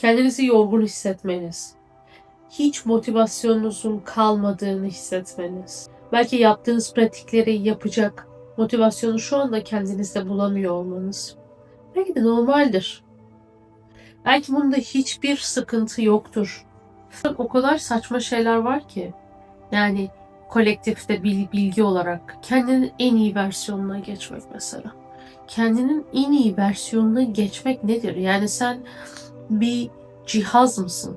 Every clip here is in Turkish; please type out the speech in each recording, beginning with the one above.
kendinizi yorgun hissetmeniz, hiç motivasyonunuzun kalmadığını hissetmeniz, belki yaptığınız pratikleri yapacak motivasyonu şu anda kendinizde bulamıyor olmanız. Belki de normaldir. Belki bunda hiçbir sıkıntı yoktur. O kadar saçma şeyler var ki. Yani kolektifte bil- bilgi olarak kendinin en iyi versiyonuna geçmek mesela. Kendinin en iyi versiyonuna geçmek nedir? Yani sen bir cihaz mısın?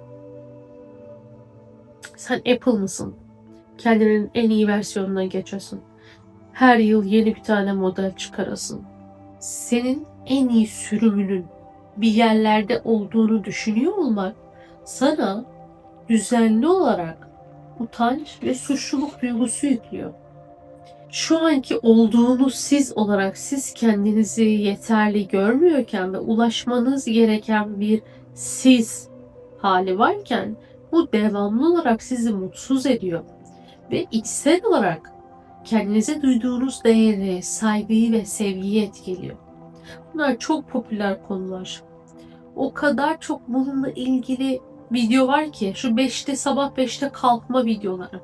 Sen Apple mısın? Kendinin en iyi versiyonuna geçiyorsun. Her yıl yeni bir tane model çıkarasın. Senin en iyi sürümünün bir yerlerde olduğunu düşünüyor olmak sana düzenli olarak utanç ve suçluluk duygusu yüklüyor. Şu anki olduğunuz siz olarak siz kendinizi yeterli görmüyorken ve ulaşmanız gereken bir siz hali varken bu devamlı olarak sizi mutsuz ediyor. Ve içsel olarak kendinize duyduğunuz değeri, saygıyı ve sevgiyi etkiliyor. Bunlar çok popüler konular. O kadar çok bununla ilgili video var ki şu 5'te sabah 5'te kalkma videoları.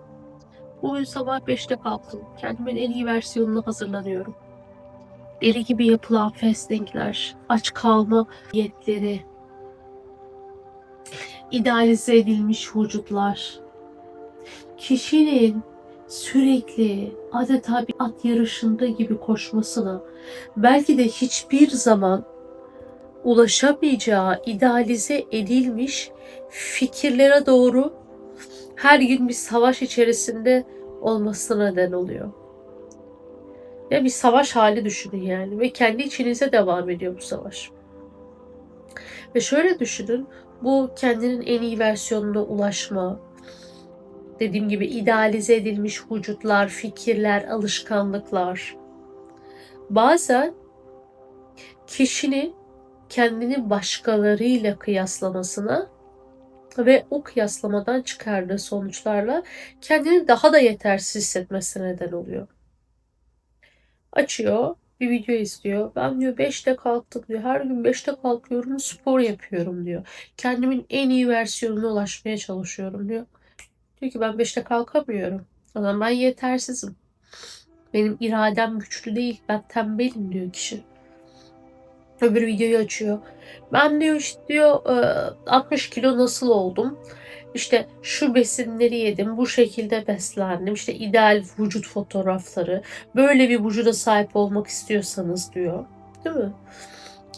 Bugün sabah 5'te kalktım. Kendimin en iyi versiyonunu hazırlanıyorum. Deli gibi yapılan fastingler, aç kalma diyetleri, idealize edilmiş vücutlar. Kişinin sürekli adeta bir at yarışında gibi koşmasına belki de hiçbir zaman ulaşamayacağı idealize edilmiş fikirlere doğru her gün bir savaş içerisinde olmasına neden oluyor. Ya bir savaş hali düşünün yani ve kendi içinize devam ediyor bu savaş. Ve şöyle düşünün, bu kendinin en iyi versiyonuna ulaşma, dediğim gibi idealize edilmiş vücutlar, fikirler, alışkanlıklar. Bazen kişinin kendini başkalarıyla kıyaslamasına ve o kıyaslamadan çıkardığı sonuçlarla kendini daha da yetersiz hissetmesine neden oluyor. Açıyor, bir video izliyor. Ben diyor 5'te kalktım diyor. Her gün 5'te kalkıyorum, spor yapıyorum diyor. Kendimin en iyi versiyonuna ulaşmaya çalışıyorum diyor. Diyor ki ben 5'te kalkamıyorum. O zaman ben yetersizim. Benim iradem güçlü değil. Ben tembelim diyor kişi. Öbür videoyu açıyor. Ben diyor işte diyor e, 60 kilo nasıl oldum? İşte şu besinleri yedim, bu şekilde beslendim. İşte ideal vücut fotoğrafları. Böyle bir vücuda sahip olmak istiyorsanız diyor. Değil mi?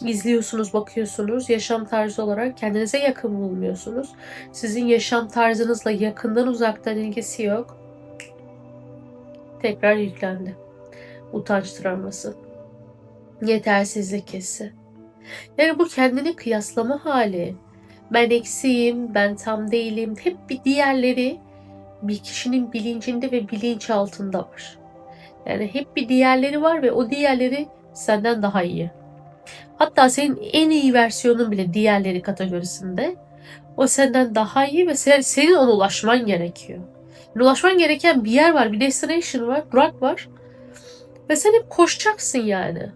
İzliyorsunuz, bakıyorsunuz. Yaşam tarzı olarak kendinize yakın bulmuyorsunuz. Sizin yaşam tarzınızla yakından uzaktan ilgisi yok. Tekrar yüklendi. Utanç travması. Yetersizlik hissi. Yani bu kendini kıyaslama hali. Ben eksiğim, ben tam değilim. Hep bir diğerleri bir kişinin bilincinde ve bilinç altında var. Yani hep bir diğerleri var ve o diğerleri senden daha iyi. Hatta senin en iyi versiyonun bile diğerleri kategorisinde. O senden daha iyi ve sen, senin ona ulaşman gerekiyor. Yani ulaşman gereken bir yer var, bir destination var, durak var. Ve sen hep koşacaksın yani.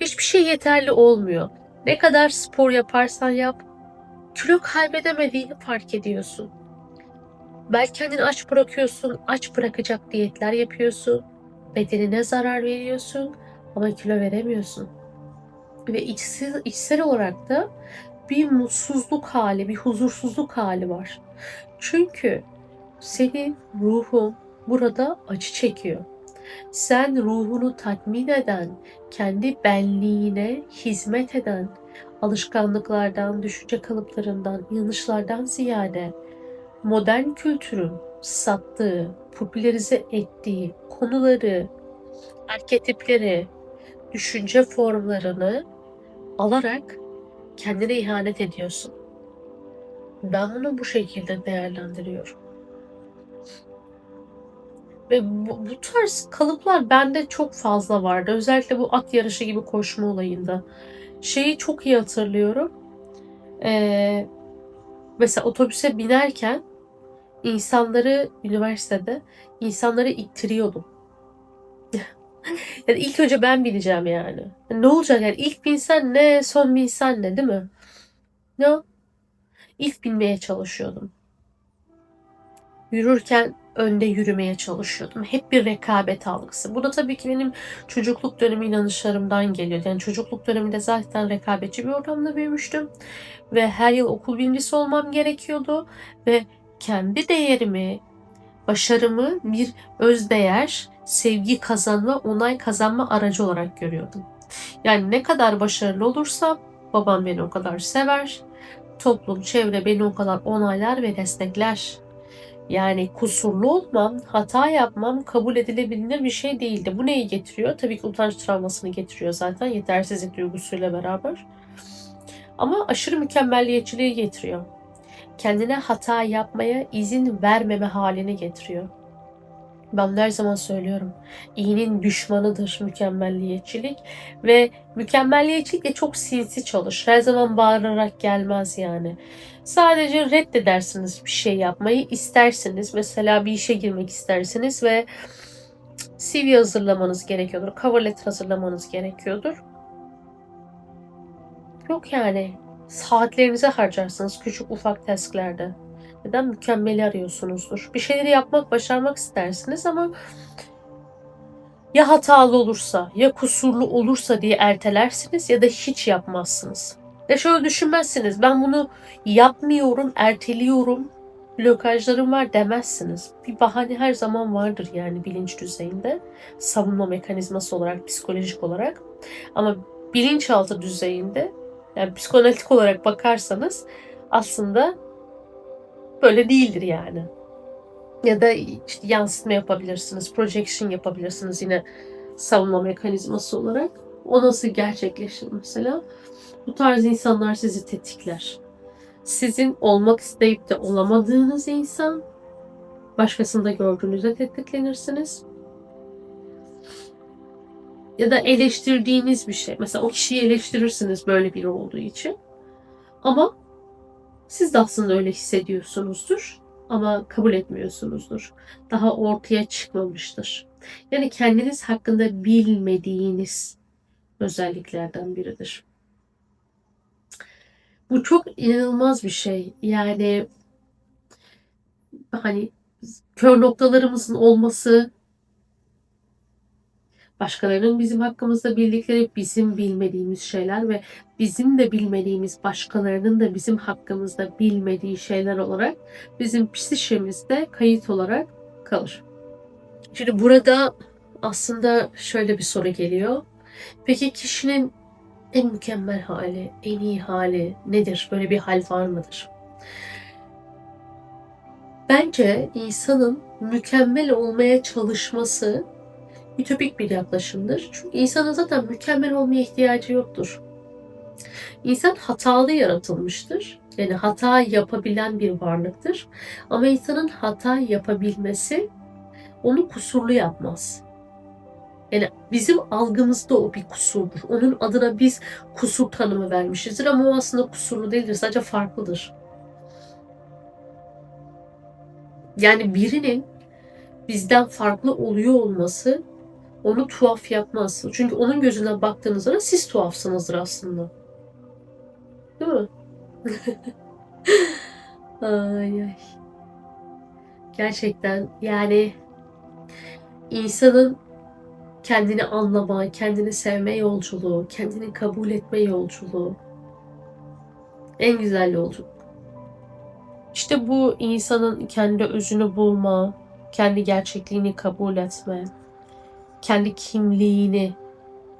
Hiçbir şey yeterli olmuyor. Ne kadar spor yaparsan yap, kilo kaybedemediğini fark ediyorsun. Belki kendini aç bırakıyorsun, aç bırakacak diyetler yapıyorsun. Bedenine zarar veriyorsun ama kilo veremiyorsun. Ve içsel, içsel olarak da bir mutsuzluk hali, bir huzursuzluk hali var. Çünkü senin ruhun burada acı çekiyor. Sen ruhunu tatmin eden, kendi benliğine hizmet eden alışkanlıklardan, düşünce kalıplarından, yanlışlardan ziyade modern kültürün sattığı, popülerize ettiği konuları, arketipleri, düşünce formlarını alarak kendine ihanet ediyorsun. Ben bunu bu şekilde değerlendiriyorum. Ve bu, bu tarz kalıplar bende çok fazla vardı. Özellikle bu at yarışı gibi koşma olayında. Şeyi çok iyi hatırlıyorum. Ee, mesela otobüse binerken insanları üniversitede insanları ittiriyordum. yani ilk önce ben bineceğim yani. Ne olacak yani ilk binsen ne son binsen ne değil mi? Ne? İlk binmeye çalışıyordum. Yürürken önde yürümeye çalışıyordum. Hep bir rekabet algısı. Bu da tabii ki benim çocukluk dönemi inanışlarımdan geliyor. Yani çocukluk döneminde zaten rekabetçi bir ortamda büyümüştüm. Ve her yıl okul birincisi olmam gerekiyordu. Ve kendi değerimi, başarımı bir özdeğer, sevgi kazanma, onay kazanma aracı olarak görüyordum. Yani ne kadar başarılı olursam babam beni o kadar sever, toplum, çevre beni o kadar onaylar ve destekler. Yani kusurlu olmam, hata yapmam kabul edilebilir bir şey değildi. Bu neyi getiriyor? Tabii ki utanç travmasını getiriyor zaten yetersizlik duygusuyla beraber. Ama aşırı mükemmelliyetçiliği getiriyor. Kendine hata yapmaya izin vermeme halini getiriyor. Ben her zaman söylüyorum. İyinin düşmanıdır mükemmelliyetçilik ve mükemmelliyetçilik de çok sinsi çalışır. Her zaman bağırarak gelmez yani. Sadece reddedersiniz bir şey yapmayı istersiniz. Mesela bir işe girmek istersiniz ve CV hazırlamanız gerekiyordur. Cover letter hazırlamanız gerekiyordur. Yok yani. Saatlerinizi harcarsınız küçük ufak tasklerde. Neden mükemmeli arıyorsunuzdur? Bir şeyleri yapmak, başarmak istersiniz ama ya hatalı olursa, ya kusurlu olursa diye ertelersiniz ya da hiç yapmazsınız. Ya şöyle düşünmezsiniz. Ben bunu yapmıyorum, erteliyorum. Blokajlarım var demezsiniz. Bir bahane her zaman vardır yani bilinç düzeyinde. Savunma mekanizması olarak, psikolojik olarak. Ama bilinçaltı düzeyinde yani psikanalitik olarak bakarsanız aslında böyle değildir yani. Ya da işte yansıtma yapabilirsiniz, projection yapabilirsiniz yine savunma mekanizması olarak. O nasıl gerçekleşir mesela? Bu tarz insanlar sizi tetikler. Sizin olmak isteyip de olamadığınız insan başkasında gördüğünüzde tetiklenirsiniz. Ya da eleştirdiğiniz bir şey. Mesela o kişiyi eleştirirsiniz böyle biri olduğu için. Ama siz de aslında öyle hissediyorsunuzdur ama kabul etmiyorsunuzdur. Daha ortaya çıkmamıştır. Yani kendiniz hakkında bilmediğiniz özelliklerden biridir. Bu çok inanılmaz bir şey. Yani hani kör noktalarımızın olması, başkalarının bizim hakkımızda bildikleri bizim bilmediğimiz şeyler ve bizim de bilmediğimiz başkalarının da bizim hakkımızda bilmediği şeyler olarak bizim psişemizde kayıt olarak kalır. Şimdi burada aslında şöyle bir soru geliyor. Peki kişinin en mükemmel hali, en iyi hali nedir? Böyle bir hal var mıdır? Bence insanın mükemmel olmaya çalışması ütopik bir yaklaşımdır. Çünkü insanın zaten mükemmel olmaya ihtiyacı yoktur. İnsan hatalı yaratılmıştır. Yani hata yapabilen bir varlıktır. Ama insanın hata yapabilmesi onu kusurlu yapmaz. Yani bizim algımızda o bir kusurdur. Onun adına biz kusur tanımı vermişizdir ama o aslında kusurlu değildir. Sadece farklıdır. Yani birinin bizden farklı oluyor olması onu tuhaf yapmaz. Çünkü onun gözüne baktığınızda siz tuhafsınızdır aslında. Değil mi? ay ay. Gerçekten yani insanın kendini anlama, kendini sevme yolculuğu, kendini kabul etme yolculuğu en güzel yolculuk. İşte bu insanın kendi özünü bulma, kendi gerçekliğini kabul etme, kendi kimliğini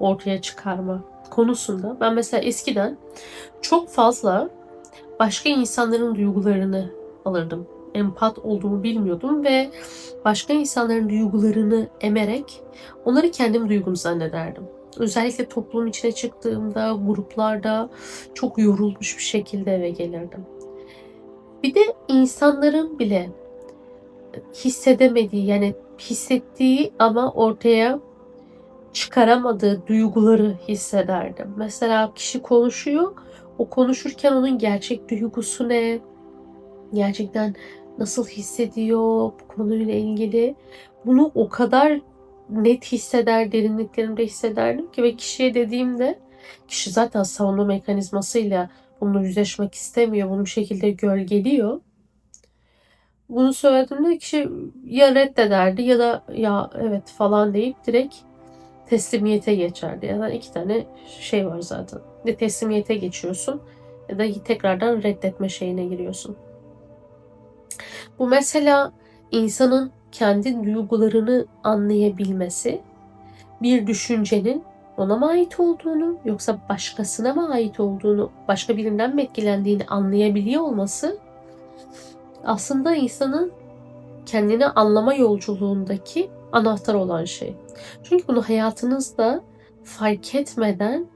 ortaya çıkarma konusunda ben mesela eskiden çok fazla başka insanların duygularını alırdım. Empat olduğumu bilmiyordum ve başka insanların duygularını emerek onları kendim duygum zannederdim. Özellikle toplum içine çıktığımda, gruplarda çok yorulmuş bir şekilde eve gelirdim. Bir de insanların bile hissedemediği yani hissettiği ama ortaya çıkaramadığı duyguları hissederdim. Mesela kişi konuşuyor, o konuşurken onun gerçek duygusu ne? Gerçekten nasıl hissediyor bu konuyla ilgili? Bunu o kadar net hisseder, derinliklerimde hissederdim ki ve kişiye dediğimde kişi zaten savunma mekanizmasıyla Bununla yüzleşmek istemiyor. Bunu bir şekilde gölgeliyor. Bunu söylediğimde kişi ya reddederdi ya da ya evet falan deyip direkt teslimiyete geçerdi. Yani iki tane şey var zaten. Ya teslimiyete geçiyorsun ya da tekrardan reddetme şeyine giriyorsun. Bu mesela insanın kendi duygularını anlayabilmesi, bir düşüncenin ona mı ait olduğunu yoksa başkasına mı ait olduğunu, başka birinden mi etkilendiğini anlayabiliyor olması aslında insanın kendini anlama yolculuğundaki anahtar olan şey. Çünkü bunu hayatınızda fark etmeden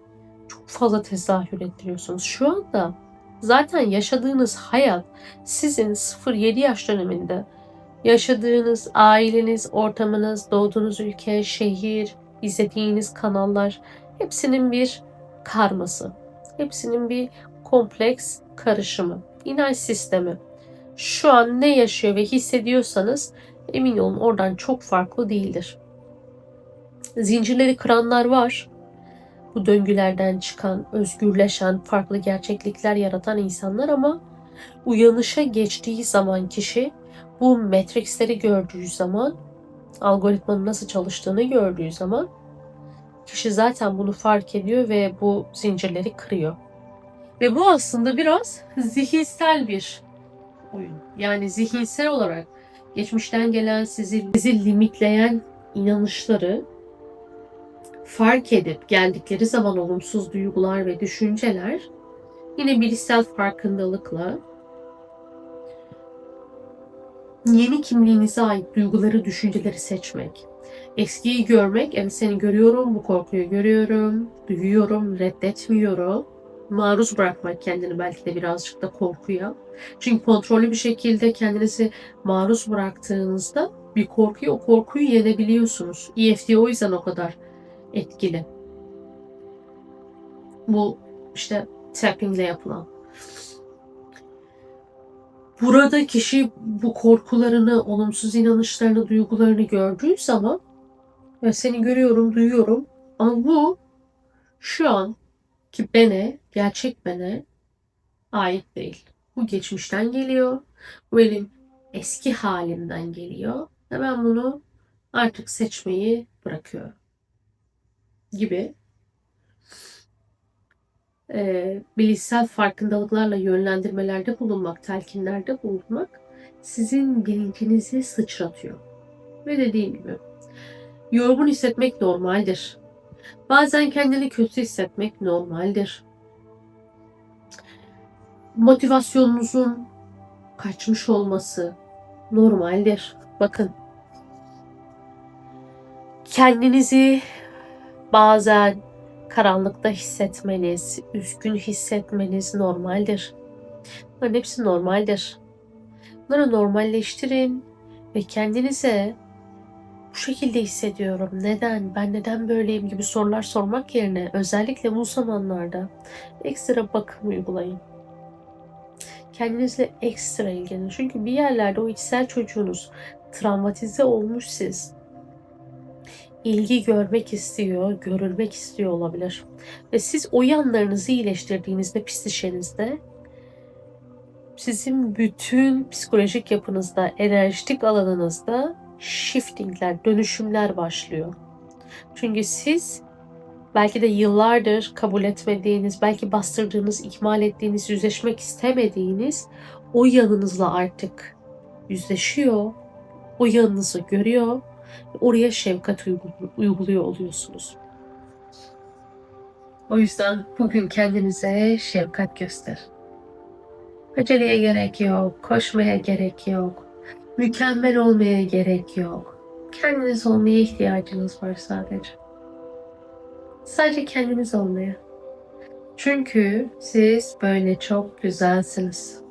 çok fazla tezahür ettiriyorsunuz. Şu anda zaten yaşadığınız hayat sizin 0-7 yaş döneminde yaşadığınız aileniz, ortamınız, doğduğunuz ülke, şehir, izlediğiniz kanallar hepsinin bir karması. Hepsinin bir kompleks karışımı. İnanç sistemi. Şu an ne yaşıyor ve hissediyorsanız emin olun oradan çok farklı değildir. Zincirleri kıranlar var. Bu döngülerden çıkan, özgürleşen, farklı gerçeklikler yaratan insanlar ama uyanışa geçtiği zaman kişi bu matrixleri gördüğü zaman, algoritmanın nasıl çalıştığını gördüğü zaman kişi zaten bunu fark ediyor ve bu zincirleri kırıyor. Ve bu aslında biraz zihinsel bir oyun. Yani zihinsel olarak geçmişten gelen sizi, sizi limitleyen inanışları fark edip geldikleri zaman olumsuz duygular ve düşünceler yine bilişsel farkındalıkla yeni kimliğinize ait duyguları, düşünceleri seçmek. Eskiyi görmek, evet seni görüyorum, bu korkuyu görüyorum, duyuyorum, reddetmiyorum. Maruz bırakmak kendini belki de birazcık da korkuya. Çünkü kontrollü bir şekilde kendinizi maruz bıraktığınızda bir korkuyu, o korkuyu yenebiliyorsunuz. EFT o yüzden o kadar etkili. Bu işte tappingle yapılan. Burada kişi bu korkularını, olumsuz inanışlarını, duygularını gördüğü zaman ya seni görüyorum, duyuyorum ama bu şu an ki bene, gerçek bene ait değil. Bu geçmişten geliyor. Bu benim eski halimden geliyor. Ve ben bunu artık seçmeyi bırakıyorum. Gibi e, bilişsel farkındalıklarla yönlendirmelerde bulunmak, telkinlerde bulunmak sizin bilincinizi sıçratıyor. Ve dediğim gibi yorgun hissetmek normaldir. Bazen kendini kötü hissetmek normaldir. Motivasyonunuzun kaçmış olması normaldir. Bakın kendinizi bazen karanlıkta hissetmeniz, üzgün hissetmeniz normaldir. Bunların hepsi normaldir. Bunları normalleştirin ve kendinize bu şekilde hissediyorum. Neden? Ben neden böyleyim gibi sorular sormak yerine özellikle bu zamanlarda ekstra bakım uygulayın. Kendinizle ekstra ilgilenin. Çünkü bir yerlerde o içsel çocuğunuz travmatize olmuş siz ilgi görmek istiyor, görülmek istiyor olabilir. Ve siz o yanlarınızı iyileştirdiğinizde psişenizde sizin bütün psikolojik yapınızda, enerjitik alanınızda shiftingler, dönüşümler başlıyor. Çünkü siz belki de yıllardır kabul etmediğiniz, belki bastırdığınız, ihmal ettiğiniz, yüzleşmek istemediğiniz o yanınızla artık yüzleşiyor. O yanınızı görüyor oraya şefkat uyguluyor oluyorsunuz. O yüzden bugün kendinize şefkat göster. Aceleye gerek yok, koşmaya gerek yok, mükemmel olmaya gerek yok. Kendiniz olmaya ihtiyacınız var sadece. Sadece kendiniz olmaya. Çünkü siz böyle çok güzelsiniz.